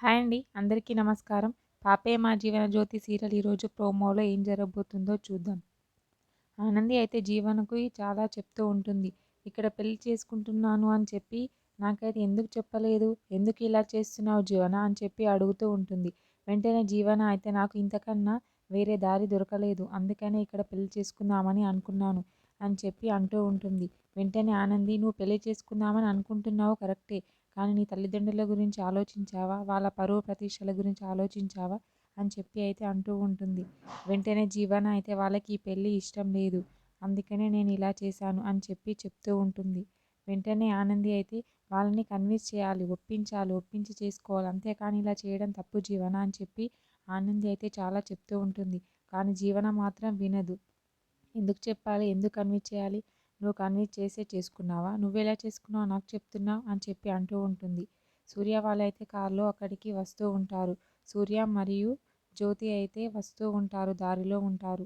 Hi అండి. అందరికీ నమస్కారం. పాపే మా జీవన జ్యోతి సీరియల్ ఈరోజు ప్రోమోలో ఏం జరగబోతుందో చూద్దాం. ఆనంది అయితే జీవనకు చాలా చెప్తూ ఉంటుంది. ఇక్కడ పెళ్ళి చేసుకుంటున్నాను అని చెప్పి నాకైతే ఎందుకు చెప్పలేదు? ఎందుకు ఇలా చేస్తున్నావు జీవన అని చెప్పి అడుగుతూ ఉంటుంది. వెంటనే జీవన అయితే నాకు ఇంతకన్నా వేరే దారి దొరకలేదు. అందుకనే ఇక్కడ పెళ్ళి చేసుకుందామని అనుకున్నాను అని చెప్పి అంటూ ఉంటుంది. వెంటనే ఆనంది నువ్వు పెళ్ళి చేసుకుందామని అనుకుంటున్నావు కరెక్టే. కానీ నీ తల్లిదండ్రుల గురించి ఆలోచించావా? వాళ్ళ పరువు ప్రతీక్షల గురించి ఆలోచించావా? అని చెప్పి అయితే అంటూ ఉంటుంది. వెంటనే జీవన అయితే వాళ్ళకి ఈ పెళ్ళి ఇష్టం లేదు. అందుకనే నేను ఇలా చేశాను అని చెప్పి చెప్తూ ఉంటుంది. వెంటనే ఆనంది అయితే వాళ్ళని కన్విన్స్ చేయాలి. ఒప్పించాలి. ఒప్పించి చేసుకోవాలి. అంతేకాని ఇలా చేయడం తప్పు జీవన అని చెప్పి ఆనంది అయితే చాలా చెప్తూ ఉంటుంది. కానీ జీవన మాత్రం వినదు. ఎందుకు చెప్పాలి? ఎందుకు కన్విన్స్ చేయాలి? నువ్వు కన్విన్స్ చేసే చేసుకున్నావా? నువ్వెలా చేసుకున్నావు? నాకు చెప్తున్నావు అని చెప్పి అంటూ ఉంటుంది. సూర్య వాళ్ళైతే కారులో అక్కడికి వస్తూ ఉంటారు. సూర్య మరియు జ్యోతి అయితే వస్తూ ఉంటారు దారిలో ఉంటారు.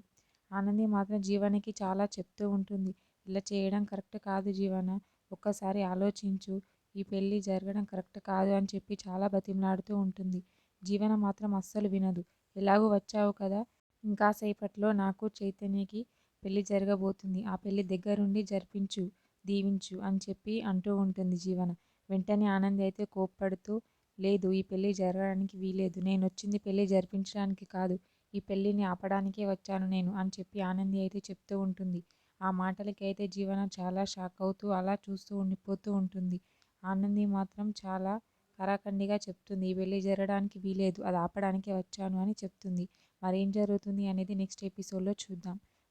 ఆనంది మాత్రం జీవనకి చాలా చెప్తూ ఉంటుంది. ఇలా చేయడం కరెక్ట్ కాదు జీవన. ఒక్కసారి ఆలోచించు. ఈ పెళ్ళి జరగడం కరెక్ట్ కాదు అని చెప్పి చాలా బతిమలాడుతూ ఉంటుంది. జీవన మాత్రం అస్సలు వినదు. ఎలాగూ వచ్చావు కదా? ఇంకా సేపట్లో నాకు చైతన్యకి పెళ్ళి జరగబోతుంది. ఆ పెళ్ళి దగ్గరుండి జరిపించు దీవించు అని చెప్పి అంటూ ఉంటుంది జీవన. వెంటనే ఆనంది అయితే కోప్పడుతూ లేదు ఈ పెళ్ళి జరగడానికి వీలేదు నేను వచ్చింది పెళ్ళి జరిపించడానికి కాదు. ఈ పెళ్ళిని ఆపడానికే వచ్చాను నేను అని చెప్పి ఆనంది అయితే చెప్తూ ఉంటుంది. ఆ మాటలకి అయితే జీవన చాలా షాక్ అవుతూ అలా చూస్తూ ఉండిపోతూ ఉంటుంది. ఆనంది మాత్రం చాలా కరాఖండిగా చెప్తుంది ఈ పెళ్ళి జరగడానికి వీలేదు అది ఆపడానికే వచ్చాను అని చెప్తుంది. మరేం జరుగుతుంది అనేది నెక్స్ట్ ఎపిసోడ్లో చూద్దాం.